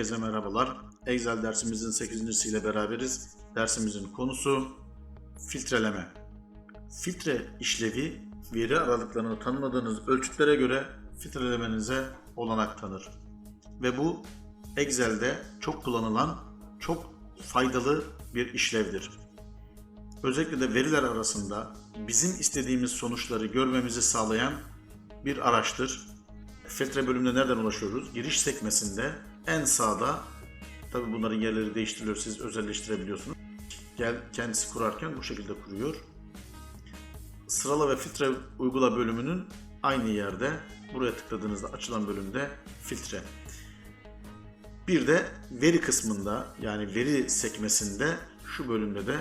Herkese merhabalar. Excel dersimizin 8. ile beraberiz. Dersimizin konusu filtreleme. Filtre işlevi veri aralıklarını tanımladığınız ölçütlere göre filtrelemenize olanak tanır. Ve bu Excel'de çok kullanılan, çok faydalı bir işlevdir. Özellikle de veriler arasında bizim istediğimiz sonuçları görmemizi sağlayan bir araçtır. Filtre bölümüne nereden ulaşıyoruz? Giriş sekmesinde en sağda tabi bunların yerleri değiştiriliyor siz özelleştirebiliyorsunuz. Gel kendisi kurarken bu şekilde kuruyor. Sırala ve filtre uygula bölümünün aynı yerde buraya tıkladığınızda açılan bölümde filtre. Bir de veri kısmında yani veri sekmesinde şu bölümde de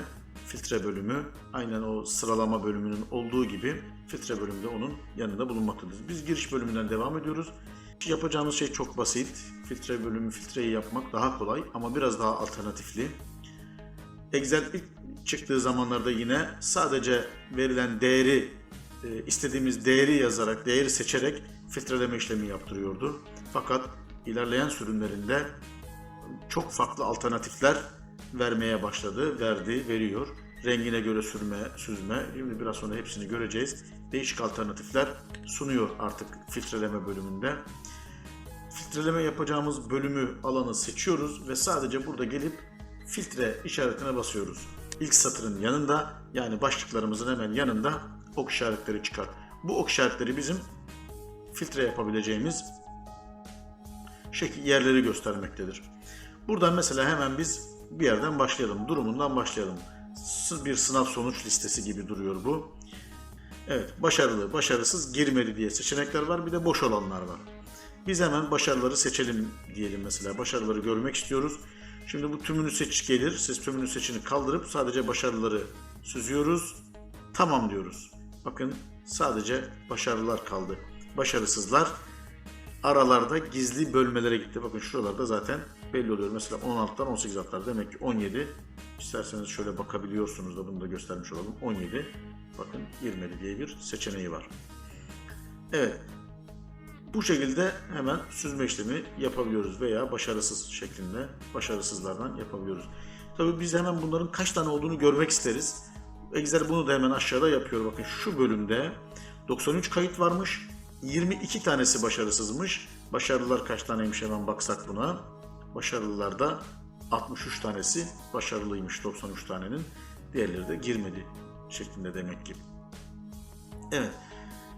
filtre bölümü aynen o sıralama bölümünün olduğu gibi filtre bölümü de onun yanında bulunmaktadır. Biz giriş bölümünden devam ediyoruz. Yapacağımız şey çok basit. Filtre bölümü filtreyi yapmak daha kolay ama biraz daha alternatifli. Excel ilk çıktığı zamanlarda yine sadece verilen değeri e, istediğimiz değeri yazarak, değeri seçerek filtreleme işlemi yaptırıyordu. Fakat ilerleyen sürümlerinde çok farklı alternatifler vermeye başladı, verdi, veriyor. Rengine göre sürme, süzme, şimdi biraz sonra hepsini göreceğiz. Değişik alternatifler sunuyor artık filtreleme bölümünde. Filtreleme yapacağımız bölümü, alanı seçiyoruz ve sadece burada gelip filtre işaretine basıyoruz. İlk satırın yanında yani başlıklarımızın hemen yanında ok işaretleri çıkar. Bu ok işaretleri bizim filtre yapabileceğimiz şekil yerleri göstermektedir. Buradan mesela hemen biz bir yerden başlayalım. Durumundan başlayalım. Bir sınav sonuç listesi gibi duruyor bu. Evet, başarılı, başarısız, girmeli diye seçenekler var. Bir de boş olanlar var. Biz hemen başarıları seçelim diyelim mesela. Başarıları görmek istiyoruz. Şimdi bu tümünü seç gelir. Siz tümünü seçini kaldırıp sadece başarıları süzüyoruz. Tamam diyoruz. Bakın sadece başarılar kaldı. Başarısızlar aralarda gizli bölmelere gitti. Bakın şuralarda zaten belli oluyor. Mesela 16'dan 18 atlar. Demek ki 17. İsterseniz şöyle bakabiliyorsunuz da bunu da göstermiş olalım. 17. Bakın girmeli diye bir seçeneği var. Evet. Bu şekilde hemen süzme işlemi yapabiliyoruz veya başarısız şeklinde başarısızlardan yapabiliyoruz. Tabii biz hemen bunların kaç tane olduğunu görmek isteriz. Excel bunu da hemen aşağıda yapıyor. Bakın şu bölümde 93 kayıt varmış. 22 tanesi başarısızmış. Başarılılar kaç taneymiş hemen baksak buna. Başarılılarda 63 tanesi başarılıymış 93 tanenin. Diğerleri de girmedi şeklinde demek ki. Evet.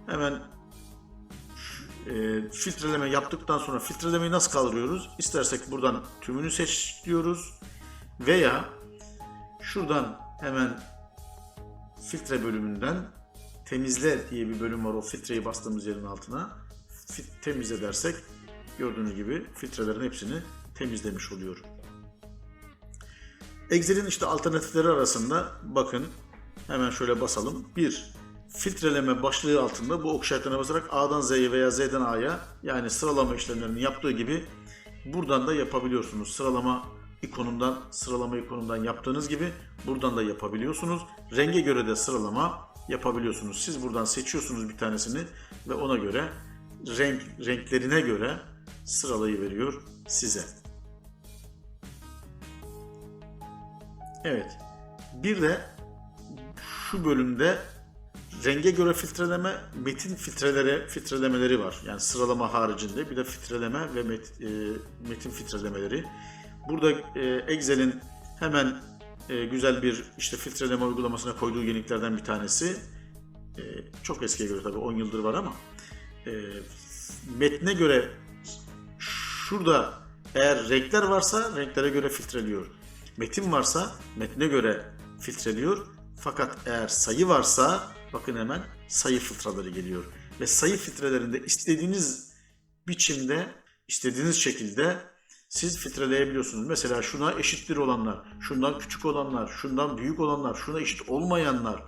Hemen e, filtreleme yaptıktan sonra filtrelemeyi nasıl kaldırıyoruz? İstersek buradan tümünü seç diyoruz. Veya şuradan hemen filtre bölümünden temizle diye bir bölüm var o filtreyi bastığımız yerin altına. Temizle dersek gördüğünüz gibi filtrelerin hepsini temizlemiş oluyor. Excel'in işte alternatifleri arasında bakın hemen şöyle basalım. Bir filtreleme başlığı altında bu ok işaretine basarak A'dan Z'ye veya Z'den A'ya yani sıralama işlemlerini yaptığı gibi buradan da yapabiliyorsunuz. Sıralama ikonundan, sıralama ikonundan yaptığınız gibi buradan da yapabiliyorsunuz. Renge göre de sıralama yapabiliyorsunuz. Siz buradan seçiyorsunuz bir tanesini ve ona göre renk renklerine göre sıralayı veriyor size. Evet. Bir de şu bölümde renge göre filtreleme, metin filtrelere filtrelemeleri var. Yani sıralama haricinde bir de filtreleme ve met, e, metin filtrelemeleri. Burada e, Excel'in hemen e, güzel bir işte filtreleme uygulamasına koyduğu yeniliklerden bir tanesi. E, çok eskiye göre tabii 10 yıldır var ama e, metne göre şurada eğer renkler varsa renklere göre filtreliyor. Metin varsa metne göre filtreliyor. Fakat eğer sayı varsa bakın hemen sayı filtreleri geliyor. Ve sayı filtrelerinde istediğiniz biçimde, istediğiniz şekilde siz filtreleyebiliyorsunuz. Mesela şuna eşittir olanlar, şundan küçük olanlar, şundan büyük olanlar, şuna eşit olmayanlar,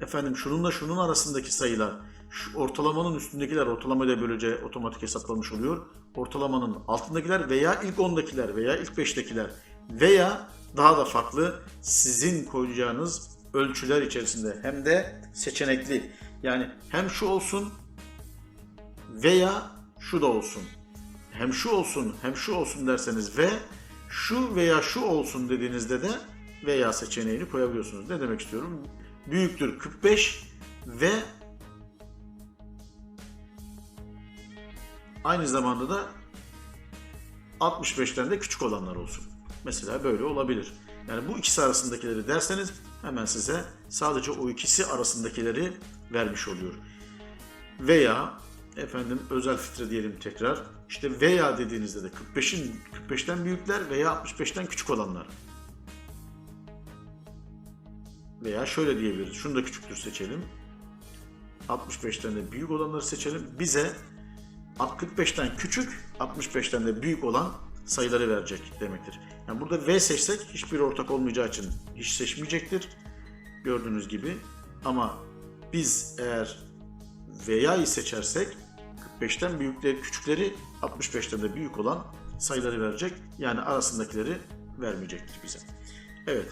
efendim şununla şunun arasındaki sayılar, şu ortalamanın üstündekiler ortalamayla böylece otomatik hesaplanmış oluyor. Ortalamanın altındakiler veya ilk 10'dakiler veya ilk 5'tekiler veya daha da farklı sizin koyacağınız ölçüler içerisinde hem de seçenekli. Yani hem şu olsun veya şu da olsun. hem şu olsun hem şu olsun derseniz ve şu veya şu olsun dediğinizde de veya seçeneğini koyabiliyorsunuz. Ne demek istiyorum? Büyüktür 45 ve aynı zamanda da 65'ten de küçük olanlar olsun. Mesela böyle olabilir. Yani bu ikisi arasındakileri derseniz hemen size sadece o ikisi arasındakileri vermiş oluyor. Veya efendim özel filtre diyelim tekrar. İşte veya dediğinizde de 45'in 45'ten büyükler veya 65'ten küçük olanlar. Veya şöyle diyebiliriz. Şunu da küçüktür seçelim. 65'ten de büyük olanları seçelim. Bize 45'ten küçük, 65'ten de büyük olan sayıları verecek demektir. Yani burada V seçsek hiçbir ortak olmayacağı için hiç seçmeyecektir. Gördüğünüz gibi. Ama biz eğer V'yi seçersek 45'ten büyükleri, küçükleri 65'ten de büyük olan sayıları verecek. Yani arasındakileri vermeyecektir bize. Evet.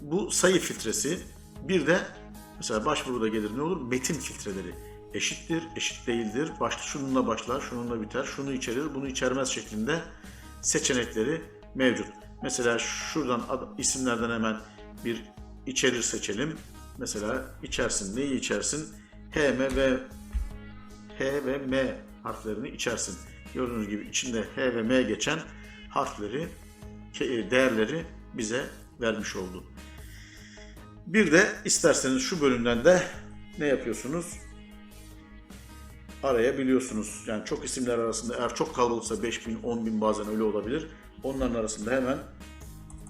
Bu sayı filtresi. Bir de mesela başvuruda gelir ne olur? Metin filtreleri. Eşittir, eşit değildir. Baş, şununla başlar, şununla biter, şunu içerir, bunu içermez şeklinde seçenekleri mevcut. Mesela şuradan ad- isimlerden hemen bir içerir seçelim. Mesela içersin. Neyi içersin? H, M ve H ve M harflerini içersin. Gördüğünüz gibi içinde H ve M geçen harfleri, ke- değerleri bize vermiş oldu. Bir de isterseniz şu bölümden de ne yapıyorsunuz? Arayabiliyorsunuz. Yani çok isimler arasında eğer çok kalabalıksa 5000, 10000 bazen öyle olabilir. Onların arasında hemen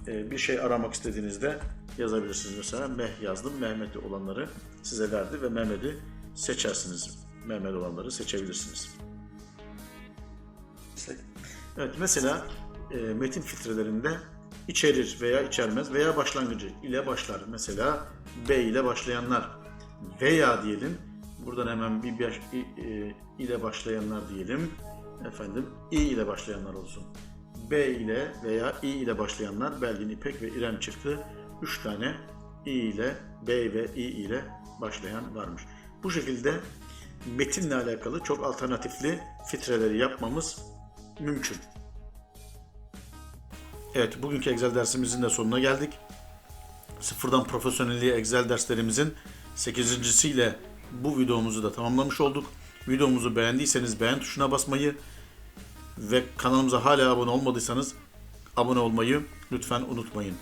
e, bir şey aramak istediğinizde yazabilirsiniz. Mesela Meh yazdım. Mehmet'i olanları size verdi ve Mehmet'i seçersiniz. Mehmet olanları seçebilirsiniz. Evet mesela e, metin filtrelerinde içerir veya içermez veya başlangıcı ile başlar. Mesela B ile başlayanlar veya diyelim buradan hemen bir baş, i- e, ile başlayanlar diyelim. Efendim i ile başlayanlar olsun. B ile veya i ile başlayanlar Belgin, İpek ve İrem çıktı. 3 tane i ile B ve i ile başlayan varmış. Bu şekilde metinle alakalı çok alternatifli filtreleri yapmamız mümkün. Evet, bugünkü Excel dersimizin de sonuna geldik. Sıfırdan profesyonelliğe Excel derslerimizin 8.siyle bu videomuzu da tamamlamış olduk. Videomuzu beğendiyseniz beğen tuşuna basmayı ve kanalımıza hala abone olmadıysanız abone olmayı lütfen unutmayın.